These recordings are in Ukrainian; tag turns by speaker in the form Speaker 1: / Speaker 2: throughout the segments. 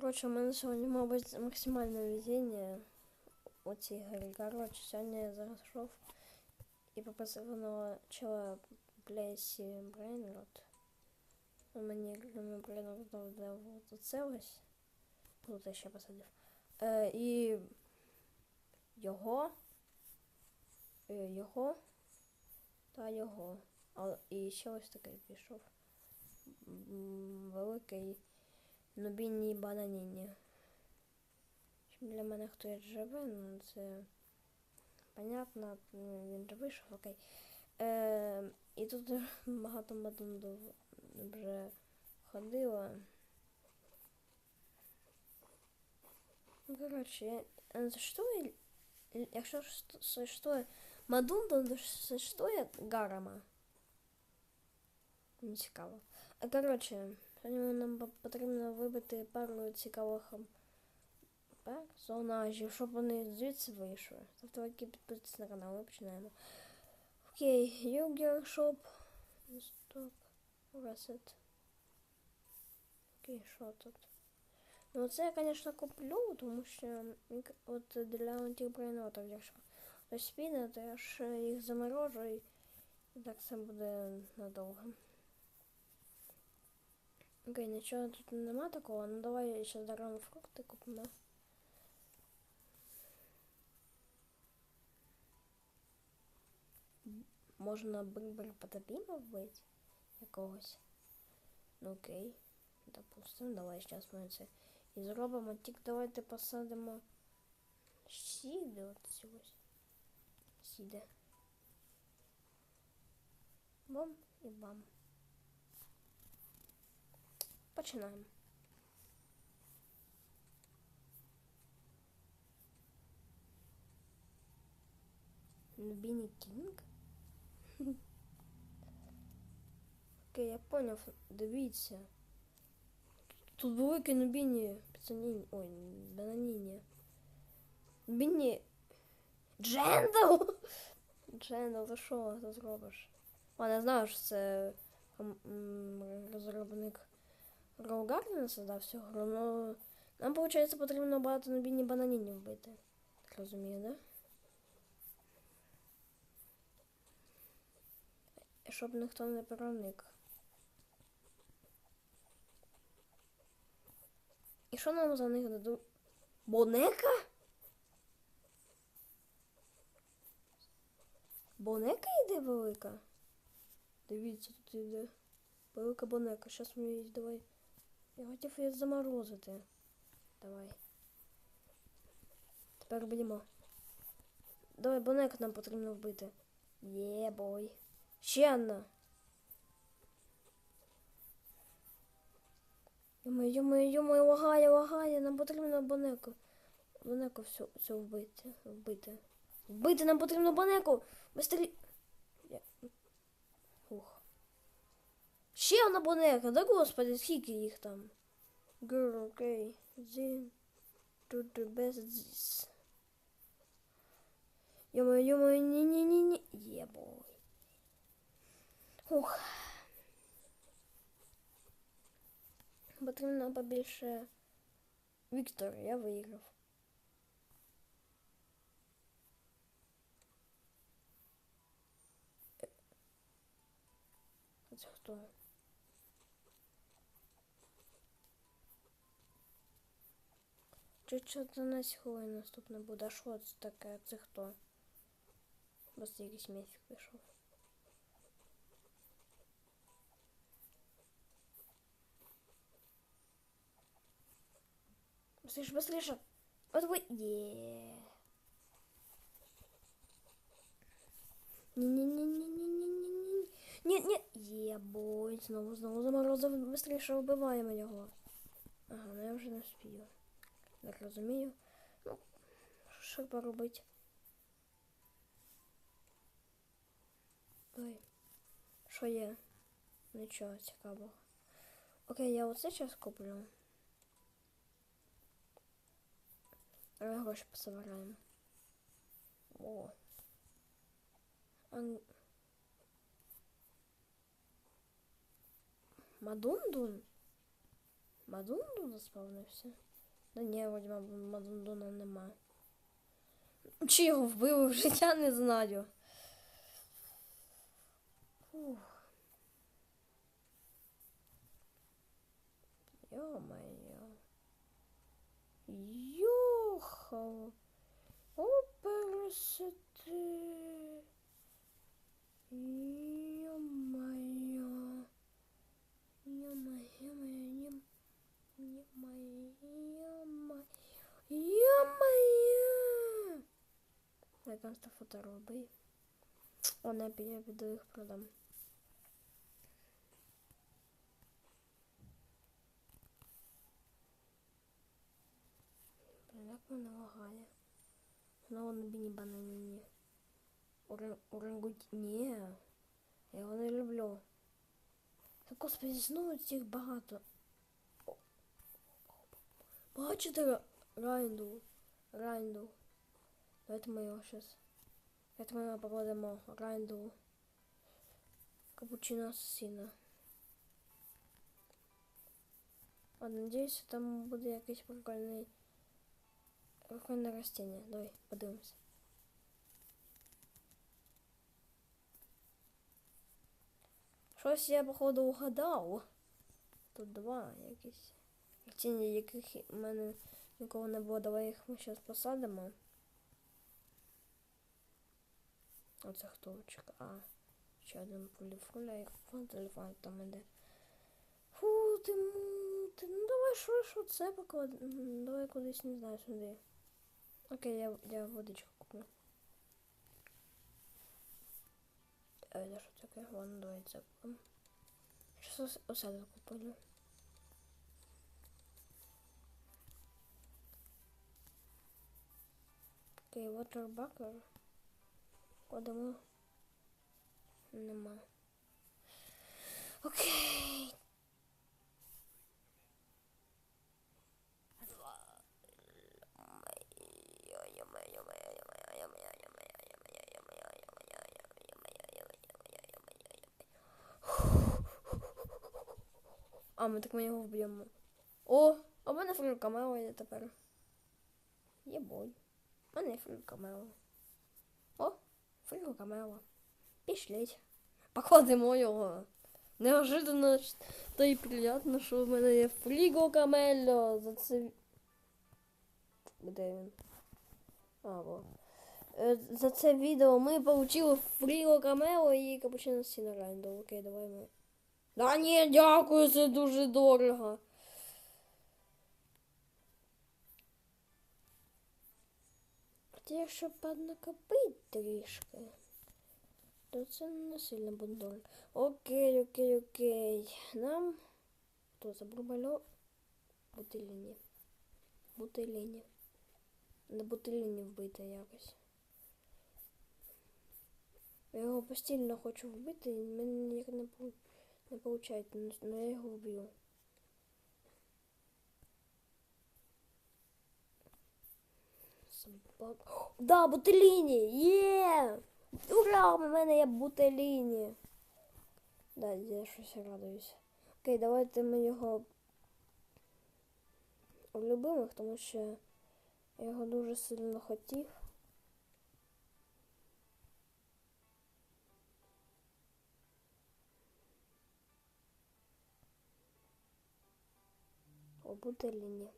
Speaker 1: Коротше, у мене сьогодні, мабуть, максимальне везіння у цій грі. Коротше, сьогодні я зайшов і попросив одного чела Блейсі Брейнрот. Він мені Грімі Брейнрот дав оце ось. Тут я ще посадив. Е, і його, е, його та його. А, і ще ось такий пішов. Великий Нубіні бананіні. Для мене хтось живе, ну це понятно, ну, він же вийшов, окей. Е, і тут багато мадундов вже ходило. Ну, коротше, я е, существує, якщо сущ- существує Мадунда, то существує Гарама. Не цікаво. А коротше, сьогодні нам потрібно вибити пару цікавих персонажів, щоб вони звідси вийшли. Тобто які підписуйтесь на канал, ми починаємо. Окей, Югер Шоп. Стоп. Reset. Окей, що тут? Ну це я, звісно, куплю, тому що от для тих брейнотів, якщо хтось піде, то я ж їх заморожу і так це буде надовго. Окей, нічого тут нема такого, ну давай ще даром фрукти купимо. Можна бимбер потопіма вбити якогось. Ну окей, допустим, давай зараз ми це і зробимо. Тільки давайте посадимо сіди от ось. Сіди. Бам і бам. Починаємо. Нубіні Кінг? Окей, я поняв. Дивіться. Тут велике Нубіні піцаніні. Ой, бананіні. Нубіні. Джендал! Джендал, ти що ти зробиш? Ладно, я знаю, що це розробник Роу Гардена создав всю гру, но нам, виходить, потрібно багато набійні бананінів вбити. Так розумію, да? Щоб ніхто не проник. І що нам за них дадуть? Бонека? Бонека йде велика? Дивіться, тут йде велика бонека. Щас ми її давай. Я хотів її заморозити. Давай. Тепер будемо. Давай бонек нам потрібно вбити. Є, бой. Ще одна. Йомо, йомо, йомо, лагає, лагає, нам потрібно бонеку. Бонеку всю, всю вбити. Вбити. Вбити нам потрібно бонеку! Быстрі... Ще одна бонека, да господи, скільки їх там? Girl, окей. Зін. Тут без зіс. Йомо, йомо, ні-ні-ні-ні. Єбой. Ух. Потрібно побільше. Віктор, я виграв. Чи 14 хвилин наступне буде? А що це таке? Це хто? Просто якийсь міфік пішов. Быстріше, быстріше! От ви... Є. Ні-ні-ні-ні-ні-ні-ні-ні. Ні, ні. Є, бой. Знову, знову заморозив. Быстріше вбиваємо його. Ага, ну я вже не вспію. Так розумію. Ну, що поробити? Ой. Що є? Нічого цікавого. Окей, я оце зараз куплю. Ми гроші пособираємо. О. Ан... Мадундун? Мадун тут заспавнився? Да ні, вроді мабуть, Мадундуна нема. Чи його вбили в життя, не знаю. Фух. Ё-моё. Йохал. Оперсити. Ё-моё. Я там сто фото роби. О, не, я піду їх продам. Блін, як мене лагає. Знову на біні бананіні. Орангут... Ні. Я його не люблю. Та господи, знову цих багато. Бачите Райнду? Райнду. Давайте його щас. Давайте ми його покладемо. Райнду. Капучино асасіна. А надіюсь, там буде якийсь прикольний прикольне растіння. Давай, подивимось. Щось я, походу, угадав. Тут два якісь. Растіння, яких в мене нікого не було. Давай їх ми зараз посадимо. Оце хто. А, ще один поліфуля, як телефон там іде. Фу, ти му, ти, ну давай що це поклади. М, Давай кудись не знаю сюди. Окей, я, я водичку куплю. Е, де що таке? Ладно, давай це купимо. Щас осаду куплю. Окей, waterbucker. Кладемо. Нема. Окей. А, ми так ми його вб'ємо. О, а в мене фрил камео є тепер. Єбой. У мене фрил камео. О, фрил камео. Пішліть. Покладемо його. Неожиданно та й приємно, що в мене є фріго камельо. За це. Де він? А, во. Е, За це відео ми получили фріго камео і капучино сіна. Окей, давай ми. Да ні, дякую, це дуже дорого. От якщо піднакопить трішки, то це не сильно буде. Окей, окей, окей. Нам. Хто забув бальо? Бутиліні. Бутиліні. На бутиліні вбити якось. Я його постійно хочу вбити, і в мене ніяк не, виходить, але я його вб'ю. Собак. Да, бутиліні! Є! Ура! У мене є бутиліні. Да, я щось радуюсь. Окей, давайте ми його влюбимо, тому що я його дуже сильно хотів. О, бутиліні.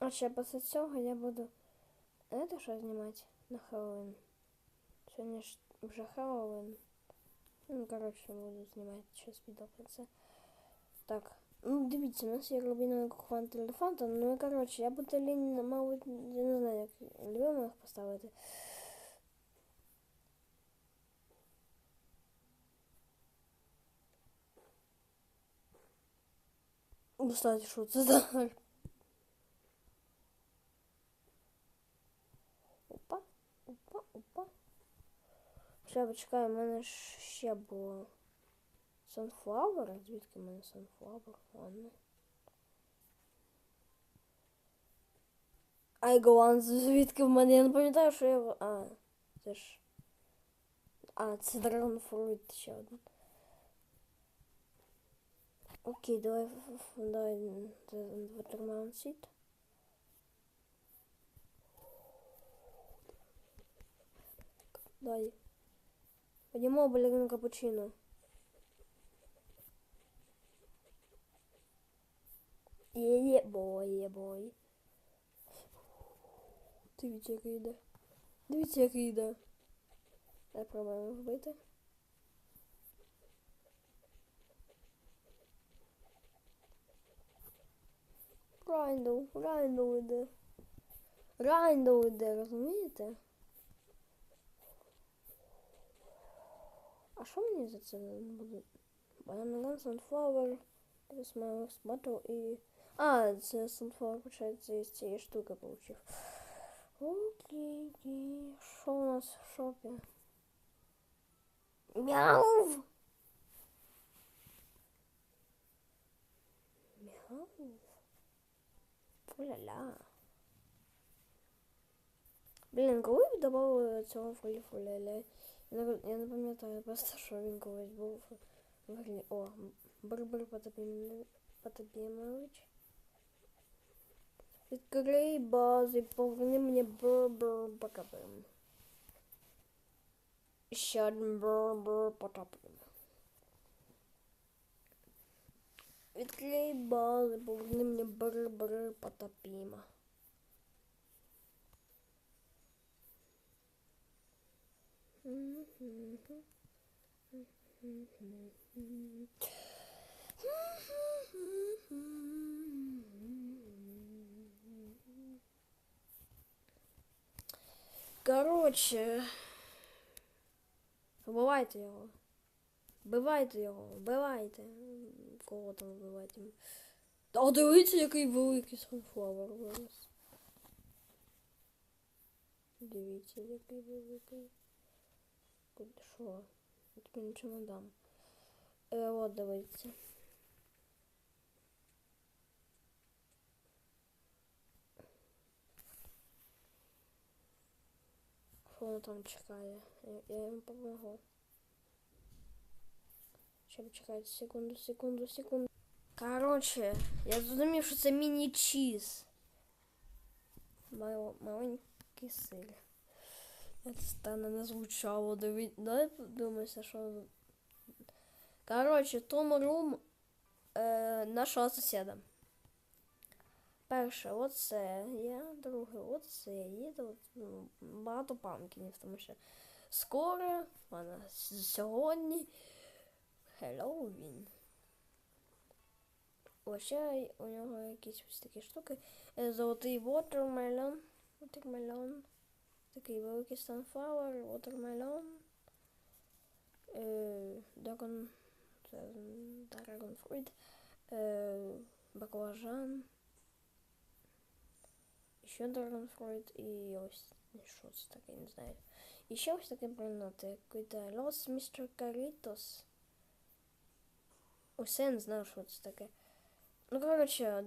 Speaker 1: А ще після цього я буду знаєте, що знімати на Хеллоуін. Сьогодні ж вже Хеллоуін. Ну, коротше, буду знімати щось відео про це. Так. Ну, дивіться, у нас є рубіновий кухвант елефанта. Ну і коротше, я буду лінь, мабуть, я не знаю, як любимо їх поставити. Кстати, що це за Ще у мене ж ще було. Sunflower? Звідки в мене Sunflower? Ладно. Айголан, звідки в мене? Я не пам'ятаю, що я. А, це ж. А, це Dragon Fruit ще один. Окей, давай, давай Watermelon Seed. Дай. Пойдемо балерину капучино. Є бой, є бой. Дивіться, який йде. Дивіться, який йде. Дай пробуємо вбити. Райндл, Райндл йде. Райндл йде, розумієте? А що мені за це буде? Gun, Sunflower, Smiles Battle і... А, це Sunflower, получається, із цієї штуки получив. Окей. Що у нас в шопі? Мяу! Мяу. Фу-ля-ля. Блін, коли добавили цього фулі-фуля-ля? Я не, я не пам'ятаю просто, що він колись був в грі. О, Барбар Потапімович. Відкрий базу і поверни мені Барбар Потапім. Ще один Барбар Потапім. Відкрий базу і поверни мені Барбар Потапіма. Короче, вбивайте його. Вбивайте його, вбивайте. Кого там вбивайте? А дивіться, який великий санфлавер вирос. Дивіться, який великий. Що? Я тобі нічого не дам. Е, от дивіться. Воно там чекає? Я, я йому допомогу. Ще почекайте секунду, секунду, секунду. Короче, я зрозумів, що це міні-чіз. Мал- Маленький сир. Странно не звучало. Давай, давай подумайся, що. Короче, Том Рум е, нашого сусіда. Перше, оце є, друге, оце є. Ну, багато памкінів, тому що скоро, вона сьогодні Хеллоуін. Ще у нього якісь ось такі штуки. Е, Золотий watermelon. Watermelon. Такий великий sunflower, watermelon. Е, Dragon, Dragon fruit. Е, баклажан. Ще Dragon fruit і ось що це таке, не знаю. І ще ось таке предмети. Який-то Los Mr. Caritos. Я не знаю, що це таке. Ну, коротше,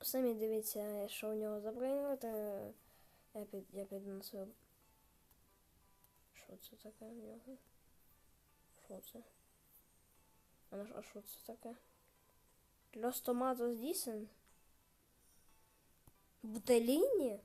Speaker 1: самі дивіться, що у нього за брейнрот. Я під, я піду на свою. Що це таке в нього? Що це? А, на- а що це таке? Tomatos Dicen? Бутеліні?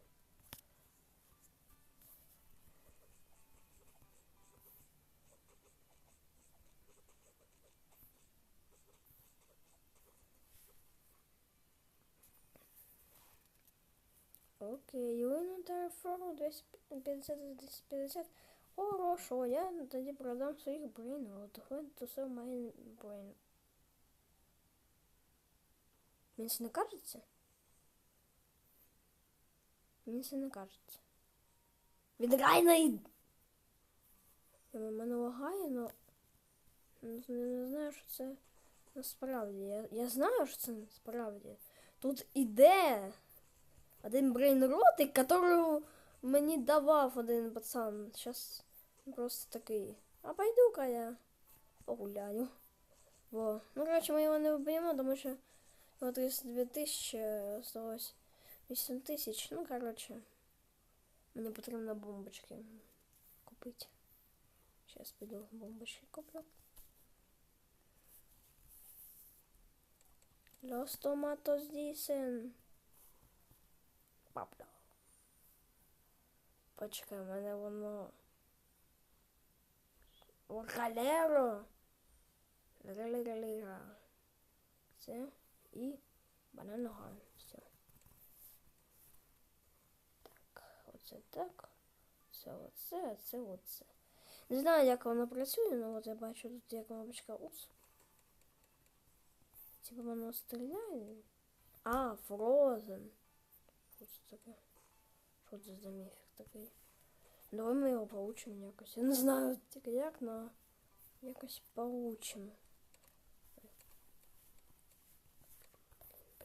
Speaker 1: Окей, Юнитар Фору 250 з 250. Хорошо, я тоді продам своїх брейнрот. Ходь то все має брейн. Мені це не кажеться? Мені це не кажеться. Відграй на. Я мене лагає, но... Не, не знаю, що це насправді. Я, я знаю, що це насправді. Тут іде один брейнротик, которого мені давав один пацан. Сейчас просто такий. А пойду-ка я погуляю. Во. Ну, короче, ми його не вб'ємо, тому що його 32 тисячі осталось 8 тисяч. Ну, короче, мені потрібно бомбочки купити. Сейчас пойду бомбочки куплю. Los tomatos dicen. Папля. Почекай, в мене воно. Галеро. Галера. Це і бананога. Все. Так, оце так. Це оце, а це оце. Не знаю, як воно працює, але от я бачу тут є кнопочка УС. Типа воно стріляє. А, Фрозен. Що це таке? Що це за міфік такий? Давай ми його получимо якось. Я не знаю тільки як, но якось получимо.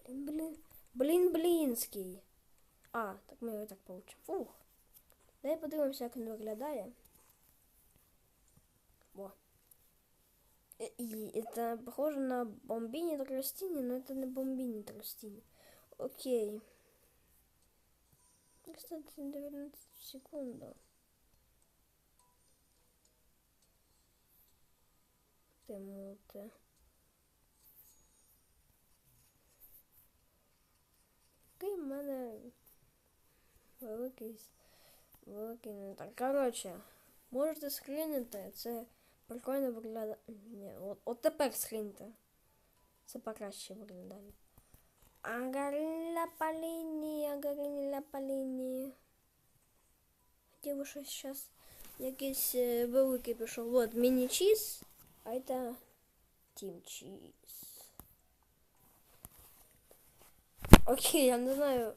Speaker 1: Блін, блін. Блін, блінський. А, так ми його і так получимо. Фух. Дай подивимося, як він виглядає. Во. И, и это похоже на бомбини тростини, но это не бомбини тростини. Окей. Кстати, 19 секунд. Тимоти. Який в мене великий, с- великий не так. Коротше, можете скрінити, це прикольно виглядає. Ні, от, от тепер скріньте. Це покраще виглядає. Агаріля паліні, агаріля паліні. Хотів щось зараз якийсь е, великий пішов. Вот, міні-чіз, а це тім-чіз. Окей, я не знаю.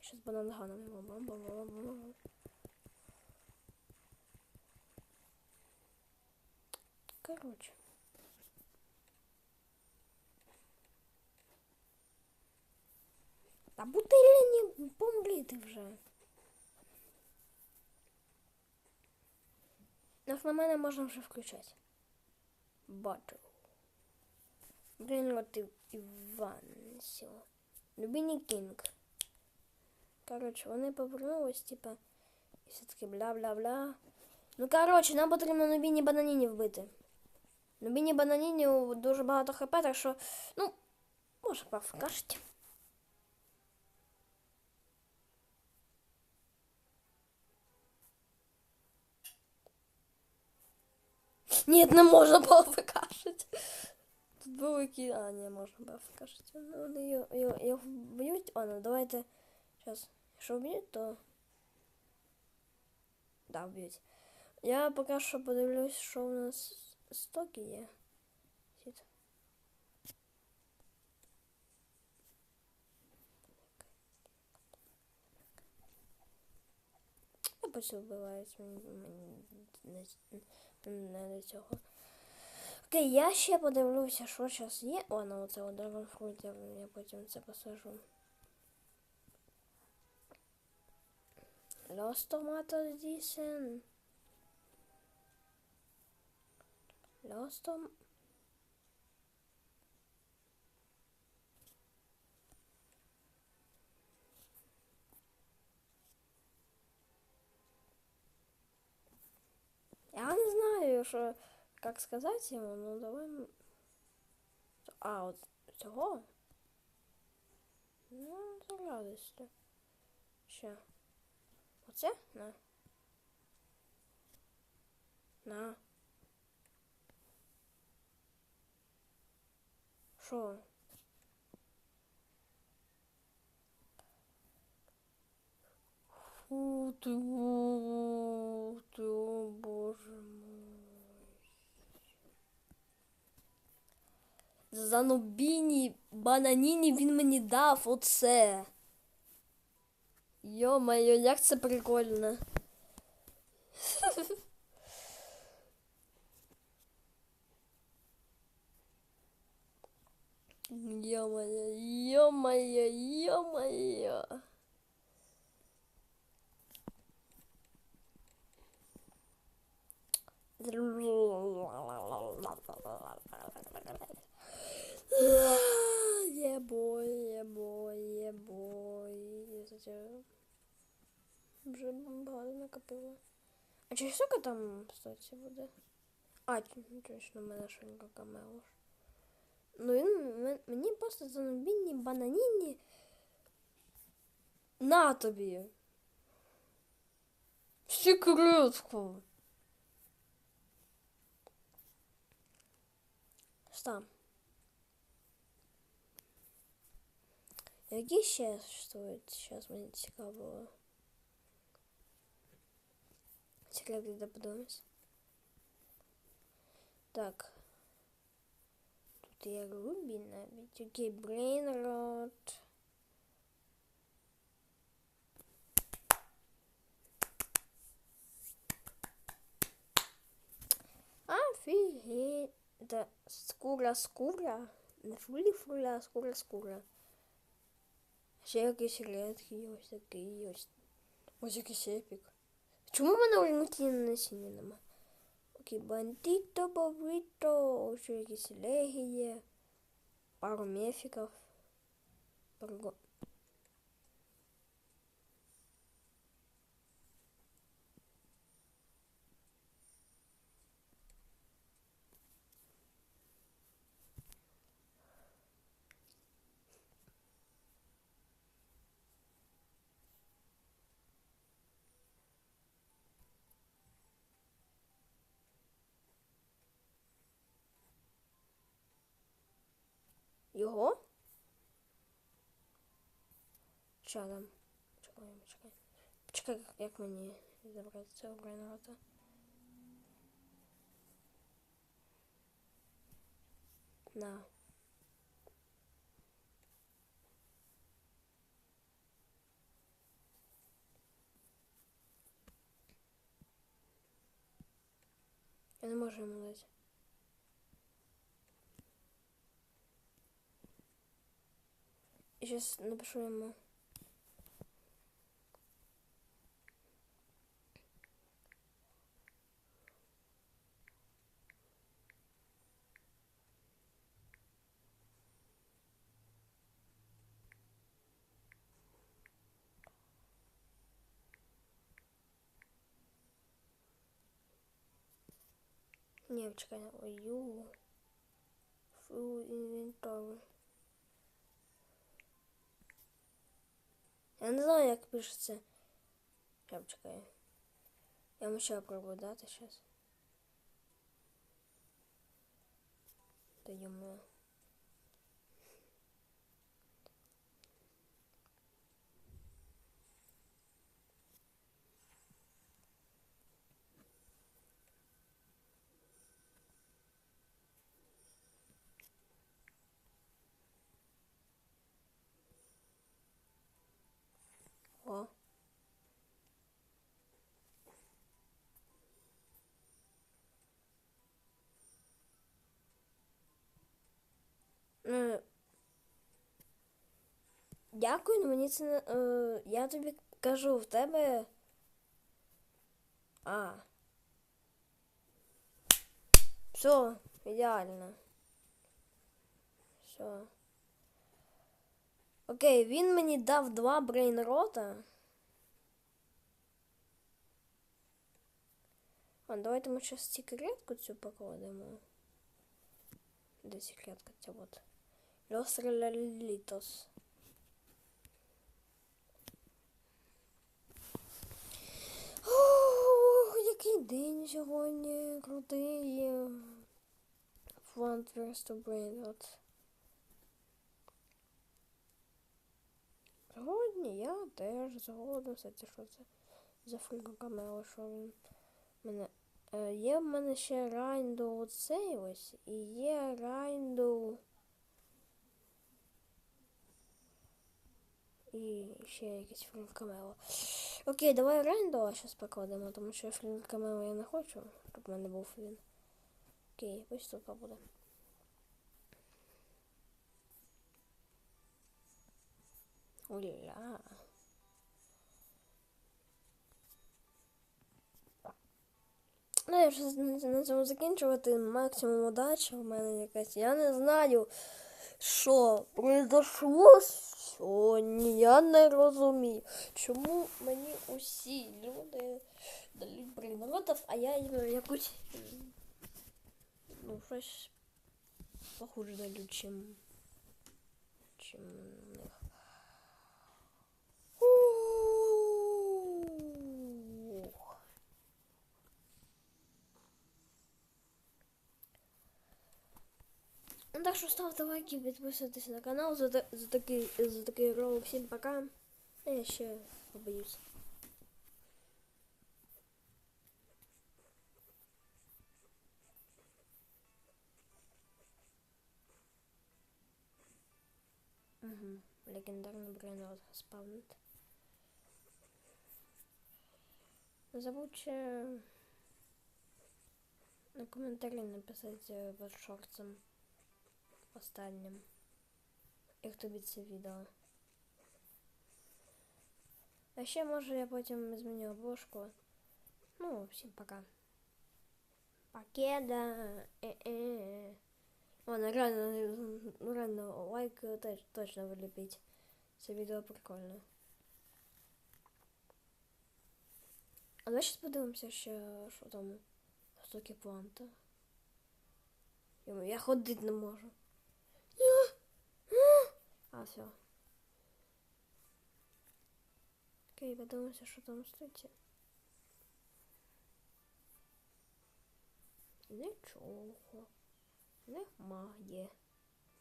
Speaker 1: Сейчас банан ганом Короче. Та бутилі не бомбліти вже. Як на мене можна вже включати. Бачу. Блін, от і Іван. Все. Любіні Кінг. Коротше, вони повернулись, типа, і все таки бла-бла-бла. Ну, коротше, нам потрібно Нубіні бананіні вбити. Нубіні бананіні дуже багато хп, так що, ну, може покажете. Ні, не можна було покажуть. Тут великі. А, не можна було покажуть. Ну, вони його, його, його вб'ють. О, ну давайте. Сейчас. Якщо вб'ють, то. Да, вб'ють. Я поки що подивлюсь, що у нас стоки є. Сіт. Я почти вбивають не, до цього. Окей, я ще подивлюся, що зараз є. О, ну оце от Dragon Fruit, я, потім це посажу. Los tomatos dicen. Tom... Я не знаю, що, як сказати йому, ну давай. А, от цього? Ну, з радістю. Ще. Оце? На. На. Що? Фу ти, о, ти, о боже мой. За нубіні, бананіні він мені дав оце. Йо-моє, як це прикольно. Ё-моё, ё-моё, ё-моё. Yeah, boy, yeah, boy, yeah, boy. вже багато накопила. А чи скільки там, кстати, буде? А, ну, точно, в мене швидко камело. Ну він м- мені просто занобінні бананіні. На тобі. Секретку. Что? Які ще существують? Сейчас мені цікаво. Секрети де подумаєш. Так. Тут є Рубі навіть. Окей, Брейнрод. Офігеть. Да, скура, скура. Не фулі фуля, а скура, скура. Ще якийсь редкий, ось такий, ось. Ось якийсь епік. Чому в мене орієнтійне насіння нема? Бандито, бобрито, пару мефиков, легі Його? Що там? Чекай, чекай. Як мені забрати цього граната? На. Я не можу йому дати. Сейчас напишу ему. Не, чекай, ой, ю. Фу, інвентар. Я не знаю, як пишеться. Я чекаю. Я вам ще пробую дати зараз. Та йому. О. Е, Дякую, але мені це не. Е, я тобі кажу, в тебе. А. Все, ідеально. Все. Окей, він мені дав два брейнрота. А, давайте ми зараз секретку цю покладемо. Де секретка ця от? Los Relalitos. Ох, який день сьогодні крутий. Front Versus Brainrot. Сьогодні я теж згоден все це, що це за фріго камео, що він мене. Е, є в мене ще Райнду оцей ось, і є Райнду. І ще якийсь фріг камео. Окей, давай Райнду зараз покладемо, тому що фріг камео я не хочу, щоб в мене був він. Окей, ось тут побуде. Уля. Ну, я вже на- цьому закінчувати. Максимум удачі у мене якась. Я не знаю, що произошло сьогодні. Я не розумію, чому мені усі люди дають брейнротів, а я якусь ну, щось похуже даю, чим, чим Ну так що ставте лайки, підписуйтесь на канал за, та- за такий за такий ролик. Всім пока. А я ще побоюсь. Угу. Легендарный брейнрод спавнит. Не забудьте на коментарі написати під шорцем останнім. Як тобі це відео. А ще може я потім зміню обложку. Ну, всім пока. Покеда. Е-е. Ладно, реально, ну, реально, лайк теж точно виліпіть. Це відео прикольне. А давай зараз подивимося ще, що там високі планти. Йому, Я ходити не можу. А, все. Окей, подивимося, що там стоїть. Нічого. Немає.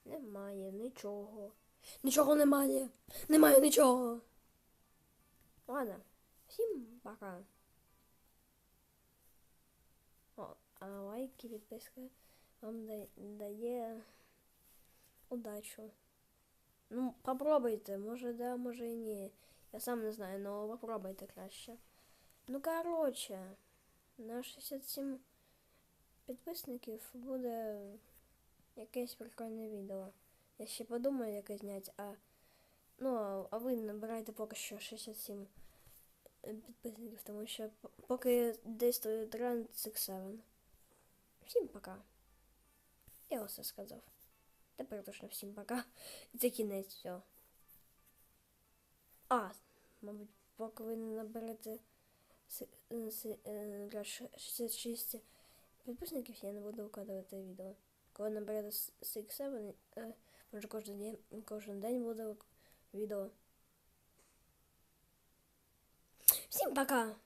Speaker 1: Немає нічого. Нічого немає. Немає нічого. Ладно. Всім пока. О, а лайки, підписка вам дає удачу. Ну, попробуйте, може да, може і ні. Я сам не знаю, але попробуйте краще. Ну, короче, на 67 підписників буде якесь прикольне відео. Я ще подумаю, яке зняти, а ну, а- ви набирайте поки що 67 підписників, тому що поки десь тут тренд 7. Всім пока. Я все сказав. Тепер точно всім пока. І це кінець все. А, мабуть, поки ви не наберете си- е, си- е, 66 підписників, я не буду викладувати відео. Коли наберете 6-7, е, може кожен день, кожен день буде відео. Всім пока!